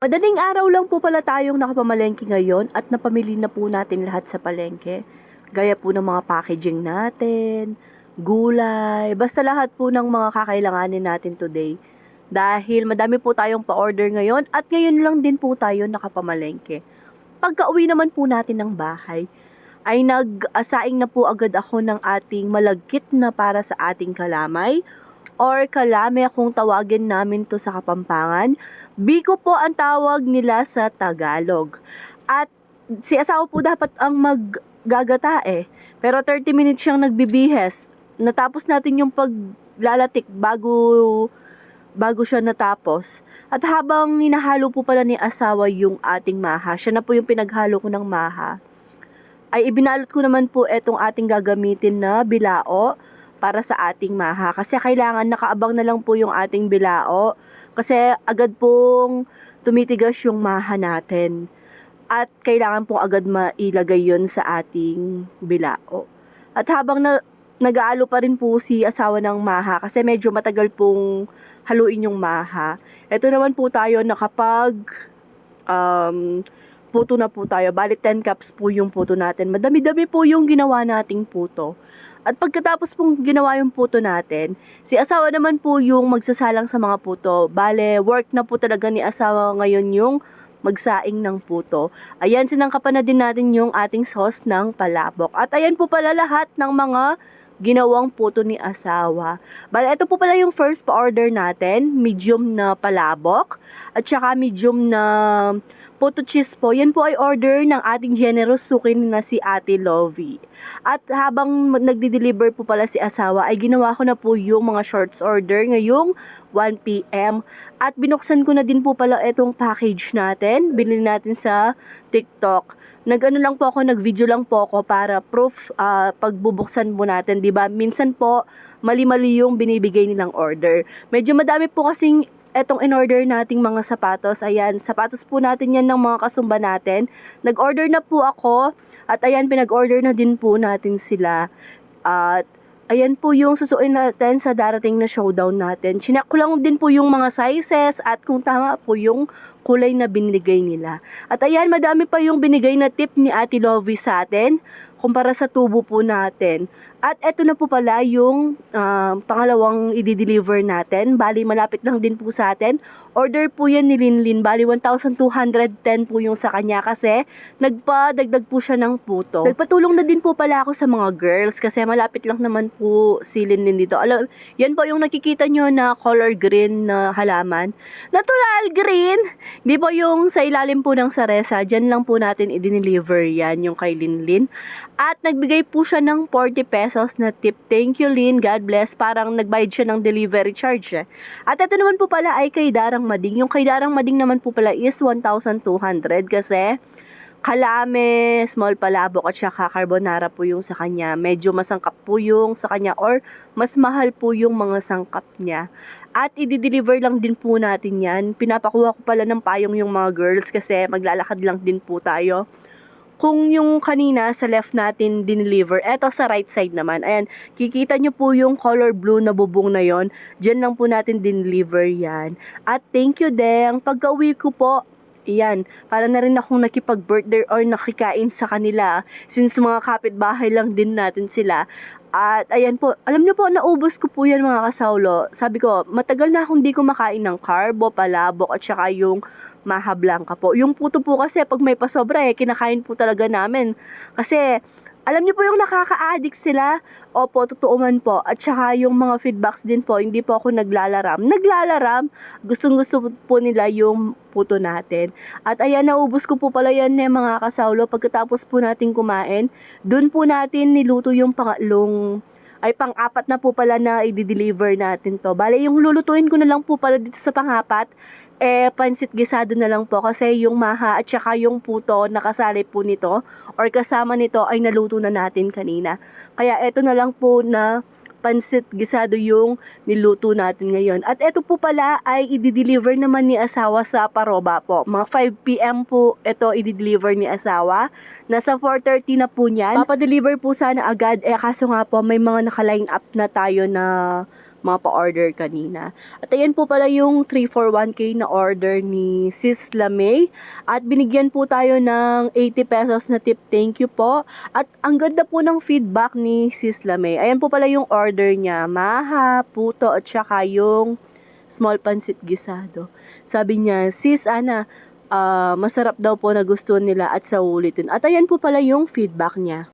Madaling araw lang po pala tayong nakapamalengke ngayon at napamili na po natin lahat sa palengke. Gaya po ng mga packaging natin, gulay, basta lahat po ng mga kakailanganin natin today. Dahil madami po tayong pa-order ngayon at ngayon lang din po tayo nakapamalengke. Pagka uwi naman po natin ng bahay, ay nag-asaing na po agad ako ng ating malagkit na para sa ating kalamay or kalame kung tawagin namin to sa Kapampangan. Biko po ang tawag nila sa Tagalog. At si asawa po dapat ang maggagata eh. Pero 30 minutes siyang nagbibihes. Natapos natin yung paglalatik bago bago siya natapos. At habang ninahalo po pala ni asawa yung ating maha, siya na po yung pinaghalo ko ng maha, ay ibinalot ko naman po etong ating gagamitin na bilao para sa ating maha. Kasi kailangan nakaabang na lang po yung ating bilao. Kasi agad pong tumitigas yung maha natin. At kailangan pong agad mailagay yon sa ating bilao. At habang na, nag-aalo pa rin po si asawa ng maha kasi medyo matagal pong haluin yung maha. Ito naman po tayo nakapag um, puto na po tayo. Bali 10 cups po yung puto natin. Madami-dami po yung ginawa nating puto. At pagkatapos pong ginawa yung puto natin, si asawa naman po yung magsasalang sa mga puto. Bale, work na po talaga ni asawa ngayon yung magsaing ng puto. Ayan, sinangkapan na din natin yung ating sauce ng palabok. At ayan po pala lahat ng mga ginawang puto ni asawa. Bale, ito po pala yung first pa-order natin, medium na palabok, at saka medium na puto cheese po. Yan po ay order ng ating generous sukin na si Ate Lovey. At habang nagdi-deliver po pala si asawa, ay ginawa ko na po yung mga shorts order ngayong 1pm. At binuksan ko na din po pala itong package natin. Binili natin sa TikTok. Nag-ano lang po ako, nag-video lang po ako para proof ah, pagbubuksan po natin, 'di ba? Minsan po mali-mali yung binibigay nilang order. Medyo madami po kasing etong in-order nating mga sapatos. Ayan, sapatos po natin yan ng mga kasumba natin. Nag-order na po ako at ayan, pinag-order na din po natin sila. At ayan po yung susuin natin sa darating na showdown natin. Chinak ko lang din po yung mga sizes at kung tama po yung kulay na binigay nila. At ayan, madami pa yung binigay na tip ni Ate Lovie sa atin kumpara sa tubo po natin. At eto na po pala yung ah, pangalawang i-deliver natin. Bali, malapit lang din po sa atin. Order po yan ni Linlin. Bali, 1,210 po yung sa kanya kasi nagpa-dagdag po siya ng puto. Nagpatulong na din po pala ako sa mga girls kasi malapit lang naman po si Linlin dito. Alam, yan po yung nakikita nyo na color green na halaman. Natural green! Di po yung sa ilalim po ng saresa. Diyan lang po natin i-deliver yan yung kay Linlin. At nagbigay po siya ng 40 pesos na tip. Thank you, Lin. God bless. Parang nagbayad siya ng delivery charge. eh. At ito naman po pala ay kay Darang Mading. Yung kay Darang Mading naman po pala is 1,200 kasi kalame, small palabok at saka carbonara po yung sa kanya. Medyo masangkap po yung sa kanya or mas mahal po yung mga sangkap niya. At i-deliver lang din po natin yan. Pinapakuha ko pala ng payong yung mga girls kasi maglalakad lang din po tayo kung yung kanina sa left natin dineliver, eto sa right side naman, ayan, kikita nyo po yung color blue na bubong na yon. Dyan lang po natin dineliver yan. At thank you Deng, pagka uwi ko po, Iyan, para na rin akong nakipag-birthday or nakikain sa kanila since mga kapitbahay lang din natin sila. At ayan po, alam niyo po, naubos ko po yan mga kasaulo. Sabi ko, matagal na akong di kumakain ng carbo, palabok at saka yung maha blanca po. Yung puto po kasi pag may pasobra eh, kinakain po talaga namin. Kasi alam niyo po yung nakaka-addict sila? Opo, totoo man po. At saka yung mga feedbacks din po, hindi po ako naglalaram. Naglalaram, gustong gusto po nila yung puto natin. At ayan, naubos ko po pala yan eh, mga kasaulo. Pagkatapos po natin kumain, dun po natin niluto yung pangatlong ay pang-apat na po pala na i-deliver natin to. Bale, yung lulutuin ko na lang po pala dito sa pang-apat, eh, pansit gisado na lang po kasi yung maha at saka yung puto nakasali po nito or kasama nito ay naluto na natin kanina. Kaya eto na lang po na pansit gisado yung niluto natin ngayon. At eto po pala ay i-deliver naman ni asawa sa Paroba po. Mga 5pm po ito i-deliver ni asawa. Nasa 4.30 na po niyan. Papadeliver po sana agad. Eh kaso nga po may mga naka-line up na tayo na mga pa-order kanina. At ayan po pala yung 341k na order ni Sis Lamay. At binigyan po tayo ng 80 pesos na tip. Thank you po. At ang ganda po ng feedback ni Sis Lamay. Ayan po pala yung order niya. Maha, puto at saka yung small pancit gisado. Sabi niya, Sis Ana, ah, masarap daw po na gusto nila at sa ulitin. At ayan po pala yung feedback niya.